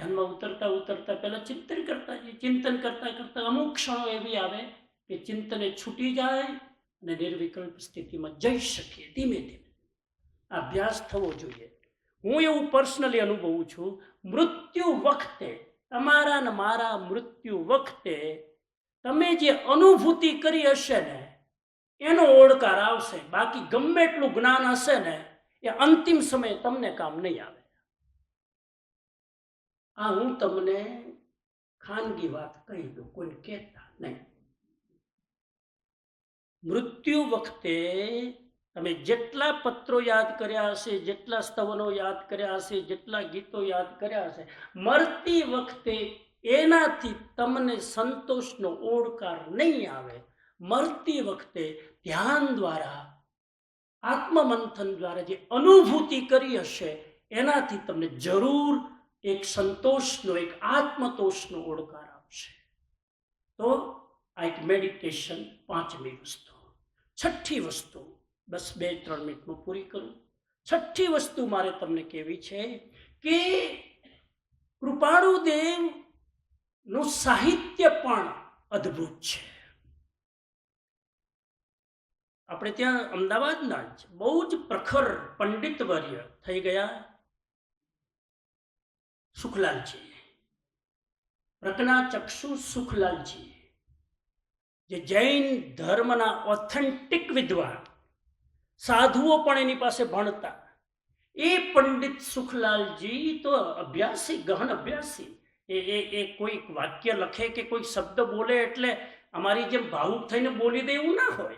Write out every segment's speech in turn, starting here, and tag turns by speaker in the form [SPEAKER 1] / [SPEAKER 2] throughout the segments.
[SPEAKER 1] ધ્યાનમાં ઉતરતા ઉતરતા પહેલાં ચિંતન કરતા જઈએ. ચિંતન કરતાં કરતાં અમુક ક્ષણો એવી આવે કે ચિંતને છૂટી જાય અને નિર્વિકલ્પ સ્થિતિમાં જઈ શકીએ ધીમે ધીમે. અભ્યાસ થવો જોઈએ. હું એવું પર્સનલી અનુભવું છું, મૃત્યુ વખતે, તમારા ને મારા મૃત્યુ વખતે તમે જે અનુભૂતિ કરી હશે ને, એનો ઓળકાર આવશે. બાકી ગમે એટલું જ્ઞાન હશે ને, એ અંતિમ સમયે તમને કામ નહીં આવે. આ હું તમને ખાનગી વાત કહી દઉં, કોઈ કહેતા નહીં. મૃત્યુ વખતે તમે જેટલા પત્રો યાદ કર્યા હશે, જેટલા સ્તવનો યાદ કર્યા હશે, જેટલા ગીતો યાદ કર્યા હશે, મરતી વખતે એનાથી તમને સંતોષનો ઓળકાર નહીં આવે. મરતી વખતે ધ્યાન દ્વારા, આત્મમંથન દ્વારા જે અનુભૂતિ કરી હશે, એનાથી તમને જરૂર એક સંતોષનો, એક આત્મતોષનો ઓળકાર આપશે. તો આ એક મેડિટેશન પાંચમી વસ્તુ. છઠ્ઠી વસ્તુ, બસ બે ત્રણ મિનિટમાં પૂરી કરું. છઠ્ઠી વસ્તુ મારે તમને કહેવી છે કે કૃપાળુદેવનું સાહિત્ય પણ અદ્ભુત છે. આપણે ત્યાં અમદાવાદના જ બહુ જ પ્રખર પંડિત વર્ય થઈ ગયા. સુખલાલજી પ્રજ્ઞા ચક્ષુ સુખલાલજી જે જૈન ધર્મના ઓથેન્ટિક વિદ્વાન, સાધુઓ પણ એની પાસે ભણતા. એ પંડિત સુખલાલજી તો અભ્યાસી, ગહન અભ્યાસી. એ એ એ કોઈક વાક્ય લખે કે કોઈ શબ્દ બોલે એટલે અમારી જેમ ભાવુક થઈને બોલી દે એવું ના હોય.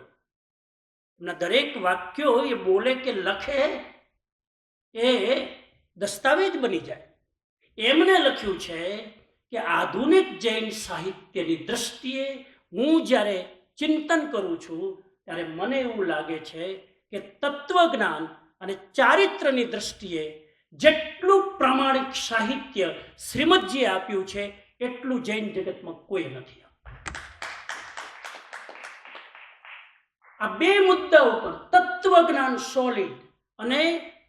[SPEAKER 1] એમના દરેક વાક્યો એ બોલે કે લખે એ દસ્તાવેજ બની જાય. એમણે લખ્યું છે કે આધુનિક જૈન સાહિત્યની દ્રષ્ટિએ હું જ્યારે ચિંતન કરું છું, ત્યારે મને એવું લાગે છે કે તત્વજ્ઞાન અને ચારિત્રની દ્રષ્ટિએ જેટલું પ્રામાણિક સાહિત્ય શ્રીમદજીએ આપ્યું છે, એટલું જૈન જગતમાં કોઈ નથી આ બે મુદ્દા ઉપર તત્વજ્ઞાન સોલિડ અને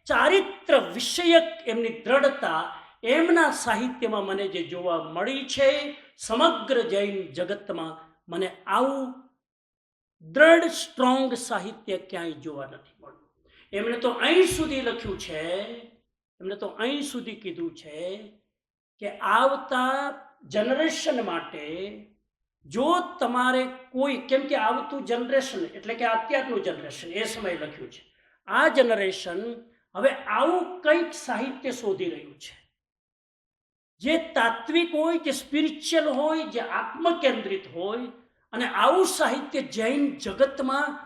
[SPEAKER 1] ચારિત્ર વિષયક એમની દ્રઢતા એમના સાહિત્યમાં મને જે જોવા મળી છે, સમગ્ર જૈન જગતમાં મને આવું દ્રઢ, સ્ટ્રોંગ સાહિત્ય ક્યાંય જોવા નથી મળ્યું. એમણે તો અહીં સુધી લખ્યું છે, એમણે તો અહીં સુધી કીધું છે કે આવતા જનરેશન માટે જો તમારે કોઈ, કેમ કે આવતું જનરેશન એટલે કે અત્યારનું જનરેશન, એ સમયે લખ્યું છે, આ જનરેશન હવે આવું કંઈક સાહિત્ય શોધી રહ્યું છે. જે તાત્વિક હોય, જે સ્પિરિચ્યુઅલ હોય, જે આત્મકેન્દ્રિત હોય, અને આવું સાહિત્ય જૈન જગતમાં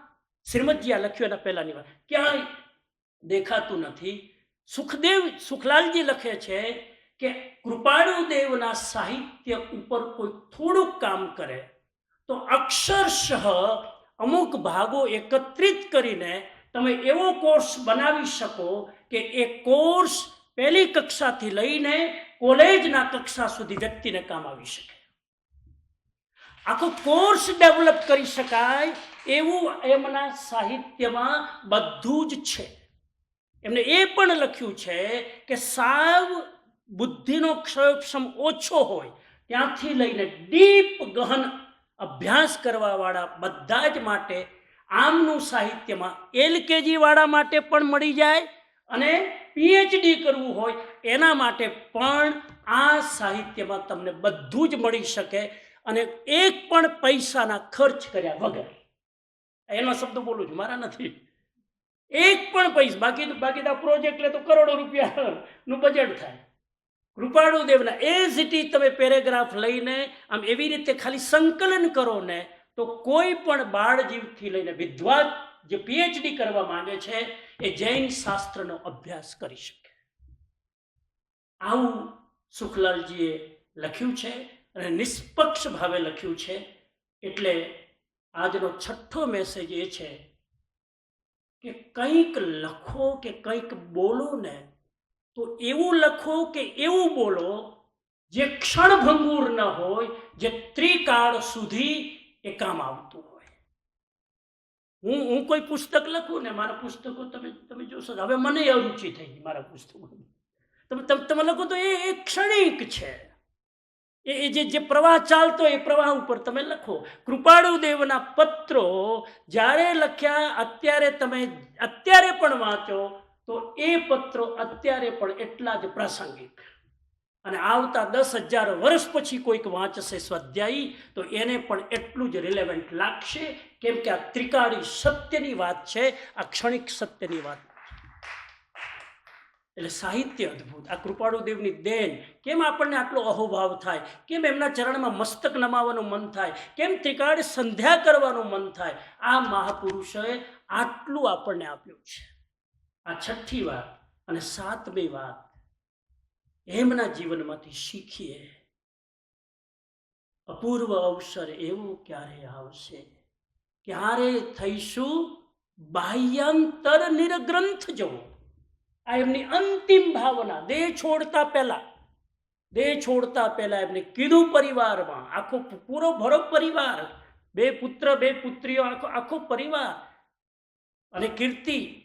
[SPEAKER 1] શ્રીમદજી આ લખ્યું એના પહેલાની વાત. ક્યાંય દેખાતું નથી. સુખદેવ, સુખલાલજી લખે છે કે કૃપાળુ દેવના સાહિત્ય ઉપર કોઈ થોડુંક કામ કરે, તો અક્ષરશઃ અમુક ભાગો એકત્રિત કરીને તમે એવો કોર્સ બનાવી શકો કે એ કોર્સ પહેલી કક્ષાથી લઈને કોલેજના કક્ષા સુધી વ્યક્તિને કામ આવી શકે. આખો કોર્સ ડેવલપ કરી શકાય એવું એમના સાહિત્યમાં બધું જ છે. એમને એ પણ લખ્યું છે કે સાવ બુદ્ધિનો ક્ષયક્ષમ ઓછો હોય ત્યાંથી લઈને ડીપ ગહન અભ્યાસ કરવાવાળા બધા જ માટે આમનું સાહિત્યમાં એલકેજી વાળા માટે પણ મળી જાય અને પીએચડી કરવું હોય એના માટે પણ આ સાહિત્યમાં તમને બધું જ મળી શકે અને એક પણ પૈસાના ખર્ચ કર્યા વગર. એનો શબ્દ બોલું છું, મારા નથી. એક પણ પૈસા, બાકી બાકી તો પ્રોજેક્ટ લે તો કરોડો રૂપિયાનું બજેટ થાય. કૃપાળુ દેવના, એ સિટી તમે પેરેગ્રાફ લઈને આમ એવી રીતે ખાલી સંકલન કરો ને, તો કોઈ પણ બાળ જીવથી લઈને વિદ્વાન જે પીએચડી કરવા માંગે છે એ જૈન શાસ્ત્રનો અભ્યાસ કરી શકે. આવું સુખલાલજીએ લખ્યું છે અને નિષ્પક્ષ ભાવે લખ્યું છે એટલે આજનો છઠ્ઠો મેસેજ એ છે કે કંઈક લખો કે કંઈક બોલો ને તો એવું લખો કે એવું બોલો જે ક્ષણભંગુર ન હોય, જે ત્રિકાળ સુધી એ કામ આવતું હોય. હું હું કોઈ પુસ્તક લખું ને મારા પુસ્તકો તમે તમે જોશો હવે મને અરુચિ થઈ ગઈ મારા પુસ્તકો તમે તમે લખો તો એ એક ક્ષણિક છે. એ જે જે પ્રવાહ ચાલતો એ પ્રવાહ ઉપર તમે લખો. કૃપાળુ દેવના પત્રો જ્યારે લખ્યા, અત્યારે તમે અત્યારે પણ વાંચો, તો એ પત્રો અત્યારે પણ એટલા જ પ્રાસંગિક. અને આવતા દસ હજાર વર્ષ પછી કોઈક વાંચશે સ્વાધ્યાયી, તો એને પણ એટલું જ રિલેવન્ટ લાગશે કેમ કે આ ત્રિકાળી સત્યની વાત છે, આ ક્ષણિક સત્યની વાત. એટલે સાહિત્ય અદ્ભુત. આ કૃપાળુદેવની દેન, કેમ આપણને આટલો અહોભાવ થાય? કેમ એમના ચરણમાં મસ્તક નમાવાનું મન થાય? કેમ ત્રિકાળ સંધ્યા કરવાનું મન થાય? આ મહાપુરુષોએ આટલું આપણને આપ્યું છે. આ છઠ્ઠી વાત અને સાતમી વાત એમના જીવનમાંથી શીખીએ. અપૂર્વ અવસર એવો ક્યારે આવશે? ક્યારે થઈશું બાહ્યાંતર નિરગ્રંથ જવું. આ એમની અંતિમ ભાવના, દેહ છોડતા પહેલા. દેહ છોડતા પહેલા એમને કીધું પરિવારમાં, આખો પૂરો ભરો પરિવાર. બે પુત્ર, બે પુત્રીઓ, આખો આખો પરિવાર. અને કીર્તિ,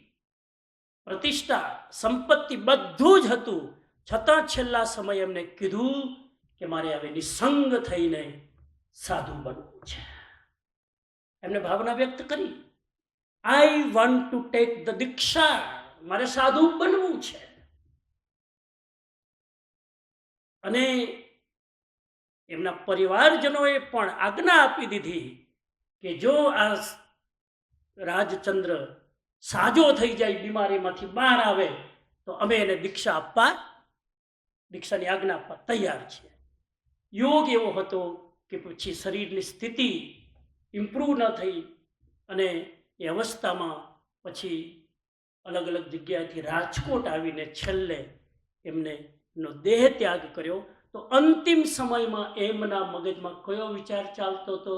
[SPEAKER 1] પ્રતિષ્ઠા, સંપત્તિ બધું જ હતું. છતાં છેલ્લા સમયે એમને કીધું કે મારે હવે નિસંગ થઈને સાધુ બનવું છે. એમને ભાવના વ્યક્ત કરી. I want to take the દીક્ષા. મારે સાધુ બનવું છે. અને એમના પરિવારજનોએ પણ આજ્ઞા આપી દીધી કે જો આ રાજચંદ્ર સાજો થઈ જાય, બીમારીમાંથી બહાર આવે, તો અમે એને દીક્ષા આપવા, દીક્ષાની આજ્ઞા આપવા તૈયાર છીએ. યોગ એવો હતો કે પછી શરીરની સ્થિતિ ઇમ્પ્રૂવ ન થઈ અને એ અવસ્થામાં પછી અલગ અલગ જગ્યાએથી રાજકોટ આવીને છેલ્લે એમને નો દેહ ત્યાગ કર્યો. તો અંતિમ સમયમાં એમના મગજમાં કયો વિચાર ચાલતો હતો?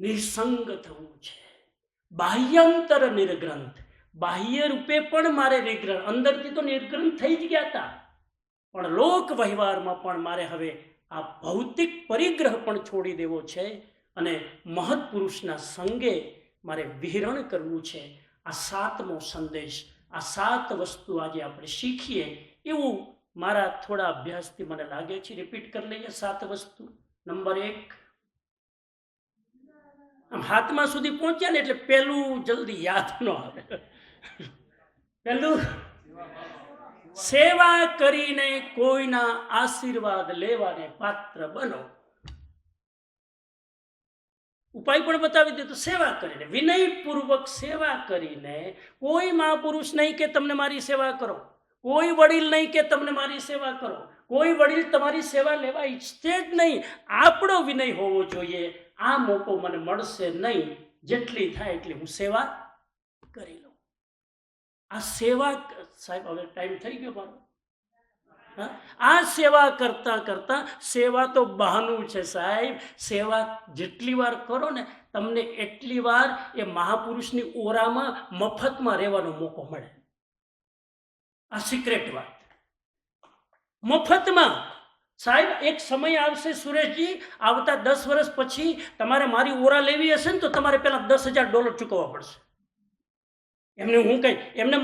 [SPEAKER 1] નિસંગ થવું છે. બાહ્યંતર નિર્ગ્રંથ. બાહ્ય રૂપે પણ મારે નિર્ગ્રંથ અંદરથી તો નિર્ગ્રંથ થઈ જ ગયા હતા પણ લોક વ્યવહારમાં પણ મારે હવે આ ભૌતિક પરિગ્રહ પણ છોડી દેવો છે. અને મહત્પુરુષના સંગે મારે વિહરણ કરવું છે. આ સાતમો સંદેશ, આ સાત વસ્તુ આજે આપણે શીખીએ. એવું મારા થોડા અભ્યાસથી મને લાગે છે. રિપીટ કરી લઈએ સાત વસ્તુ. નંબર એક. આમ હાથમાં સુધી પહોંચ્યા ને એટલે પહેલું જલ્દી યાદ ન આવે. પેલું સેવા કરીને કોઈના આશીર્વાદ લેવાને પાત્ર બનો. ઉપાય પણ બતાવી દીધો સેવા કરીને, વિનયપૂર્વક સેવા કરીને કોઈ મહાપુરુષ નહીં કે તમને મારી સેવા કરો, કોઈ વડીલ નહીં કે તમને મારી સેવા કરો, કોઈ વડીલ તમારી સેવા લેવા ઈચ્છતે જ નહીં, આપણો વિનય હોવો જોઈએ આ મોકો મને મળશે નહીં, જેટલી થાય એટલી હું સેવા કરી લઉં આ સેવા સાહેબ, હવે ટાઈમ થઈ ગયો મારો? આ સેવા કરતા કરતા સેવા તો બહાનું છે સાહેબ. સેવા જેટલી વાર કરો ને તમને એટલી વાર એ મહાપુરુષની ઓરામાં મફતમાં રહેવાનો મોકો મળે. આ સિક્રેટ વાત. મફતમાં. સાહેબ, એક સમય આવશે સુરેશજી, આવતા દસ વર્ષ પછી તમારે મારી ઓરા લેવી હશે ને તો તમારે પહેલા દસ હજાર ડોલર ચૂકવવા પડશે. એમને હું કંઈ, એમને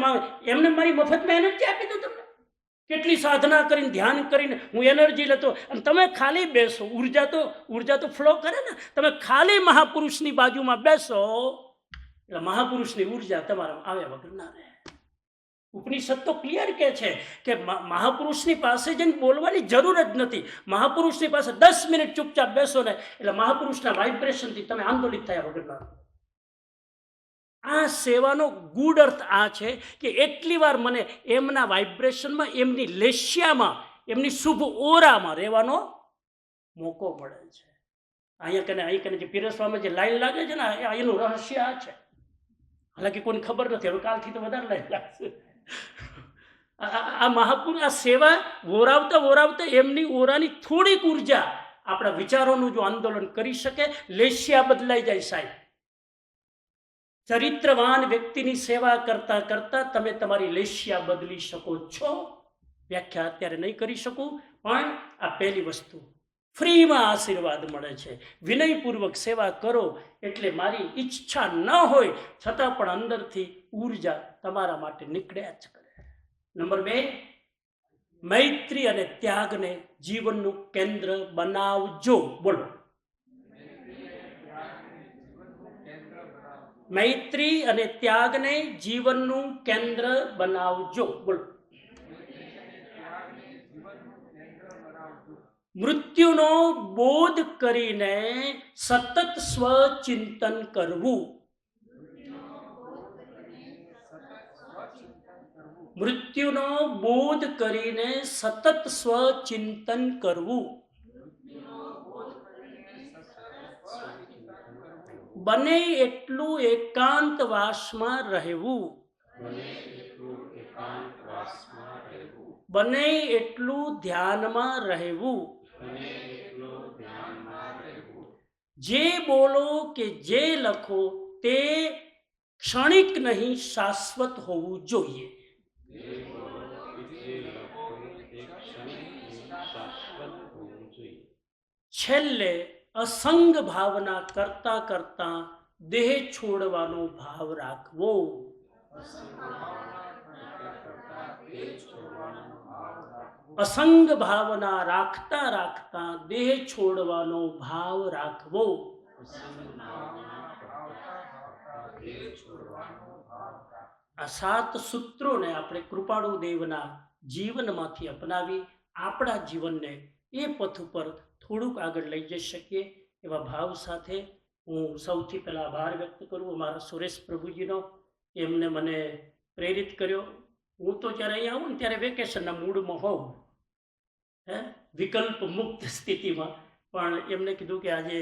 [SPEAKER 1] એમને મારી મફતમાં એનર્જી આપી દઉં તમને? કેટલી સાધના કરીને, ધ્યાન કરીને હું એનર્જી લેતો. અને તમે ખાલી બેસો, ઊર્જા તો ઊર્જા તો ફ્લો કરે ને. તમે ખાલી મહાપુરુષની બાજુમાં બેસો, એટલે મહાપુરુષની ઊર્જા તમારામાં આવ્યા વગર ના રહે. ઉપનિષદ તો ક્લિયર કહે છે કે મહાપુરુષની પાસે જઈને બોલવાની જરૂર જ નથી. મહાપુરુષની પાસે દસ મિનિટ ચૂપચાપ બેસો ને, એટલે મહાપુરુષના વાઇબ્રેશનથી તમે આંદોલિત થયા વગર ના. આ સેવાનો ગૂઢ અર્થ આ છે કે એટલી વાર મને એમના વાઇબ્રેશનમાં, એમની લેશિયામાં, એમની શુભ ઓરામાં રહેવાનો મોકો મળે છે. અહીંયા કને, અહીં કને જે પીરસવામાં જે લાઈન લાગે છે ને એનું રહસ્ય આ છે. હાલાકી કોઈને ખબર નથી, હવે કાલથી તો વધારે લાઈન લાગશે. આ- મહાપુર આ સેવા વોરાવતા વોરાવતા એમની ઓરાની થોડીક ઊર્જા આપણા વિચારોનું જો આંદોલન કરી શકે, લેશિયા બદલાઈ જાય સાહેબ. ચરિત્રવાન વ્યક્તિની સેવા કરતા કરતા તમે તમારી લેશિયા બદલી શકો છો. વ્યાખ્યા અત્યારે નહીં કરી શકું, પણ આ પહેલી વસ્તુ. ફ્રીમાં આશીર્વાદ મળે છે. વિનયપૂર્વક સેવા કરો એટલે મારી ઈચ્છા ન હોય, છતાં પણ અંદરથી ઊર્જા તમારા માટે નીકળ્યા જ કરે. નંબર બે, મૈત્રી અને ત્યાગને જીવનનું કેન્દ્ર બનાવજો. બોલો. મૈત્રી અને ત્યાગને જીવનનું કેન્દ્ર બનાવજો. બોલો. મૃત્યુનો બોધ કરીને સતત સ્વચિંતન કરવું. મૃત્યુનો બોધ કરીને સતત સ્વચિંતન કરવું. બને એટલું એકાંતવાસમાં રહેવું. બને એટલું ધ્યાનમાં રહેવું. જે બોલો કે જે લખો તે ક્ષણિક નહીં શાશ્વત હોવું જોઈએ. છેલ્લે અસંગ ભાવના કરતા કરતા દેહ છોડવાનો ભાવ રાખવો. અસંગ ભાવના રાખતા રાખતા દેહ છોડવાનો ભાવ રાખવો. આ સાત સૂત્રોને આપણે કૃપાળુ દેવના જીવનમાંથી અપનાવી આપણા જીવનને એ પથ ઉપર થોડુંક આગળ લઈ જઈ શકીએ એવા ભાવ સાથે હું સૌથી પહેલાં આભાર વ્યક્ત કરું અમારા સુરેશ પ્રભુજીનો એમને મને પ્રેરિત કર્યો. હું તો જ્યારે અહીંયા આવું ને ત્યારે વેકેશનના મૂડમાં હોઉં, હે? વિકલ્પ મુક્ત સ્થિતિમાં. પણ એમને કીધું કે આજે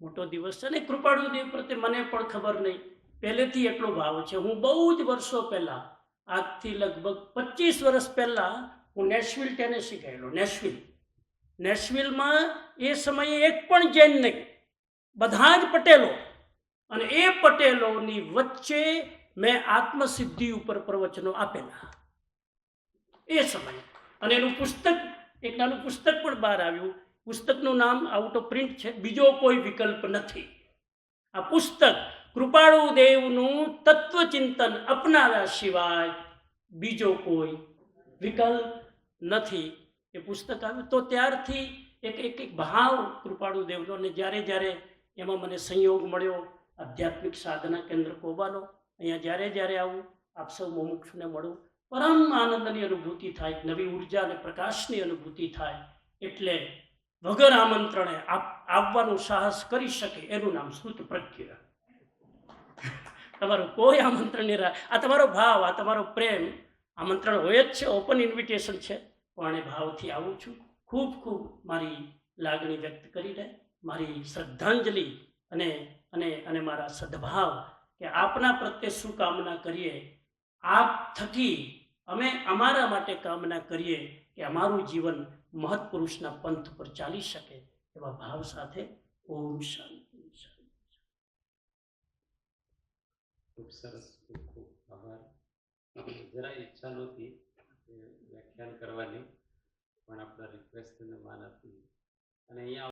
[SPEAKER 1] મોટો દિવસ છે ને કૃપાળુ દેવ પ્રત્યે મને પણ ખબર નહીં. પહેલેથી એટલો ભાવ છે. હું બહુ જ વર્ષો પહેલાં, આજથી લગભગ પચીસ વર્ષ પહેલાં હું નેશવિલ, ટેનેસી ગયેલો, નેશવિલ. નેશવિલમાં એ સમયે એક પણ જૈન નહીં. બધા જ પટેલો. અને એ પટેલોની વચ્ચે મેં આત્મસિદ્ધિ ઉપર પ્રવચનો આપેલા. એ સમયે. અને એનું પુસ્તક, એક નાનું પુસ્તક પણ બહાર આવ્યું. પુસ્તકનું નામ આઉટ ઓફ પ્રિન્ટ છે. બીજો કોઈ વિકલ્પ નથી. આ પુસ્તક કૃપાળુ દેવનું તત્વચિંતન અપનાવ્યા સિવાય બીજો કોઈ વિકલ્પ નથી. એ પુસ્તક આવ્યું તો ત્યારથી એક એક એક ભાવ કૃપાળુ દેવનો અને જ્યારે જ્યારે એમાં મને સંયોગ મળ્યો, આધ્યાત્મિક સાધના કેન્દ્ર કોબાનો અહીંયા જ્યારે જ્યારે આવું, આપ સૌ મુમુક્ષુને મળું, પરમ આનંદની અનુભૂતિ થાય, નવી ઊર્જા અને પ્રકાશની અનુભૂતિ થાય, એટલે વગર આમંત્રણે આવવાનું સાહસ કરી શકે, એનું નામ શ્રુત પ્રજ્ઞ તમારું કોઈ આમંત્રણ નહીં આ તમારો ભાવ, આ તમારો પ્રેમ, આમંત્રણ હોય જ છે ઓપન ઇન્વિટેશન છે. પણ ભાવથી આવું છું ખૂબ ખૂબ મારી લાગણી વ્યક્ત કરીને, મારી શ્રદ્ધાંજલિ અને અને અને મારા સદભાવ કે આપના પ્રત્યે શું કામના કરીએ, આપ થકી અમે અમારા માટે કામના કરીએ કે અમારું જીવન મહત્પુરુષના પંથ પર ચાલી શકે એવા ભાવ સાથે ઓમ શાંતિ શાંતિ.
[SPEAKER 2] ખૂબ સરસ, ખૂબ ખૂબ આભાર જરા ઈચ્છા નહોતી વ્યાખ્યાન કરવાની પણ આપણા રિક્વેસ્ટને માન આપી અને અહીંયા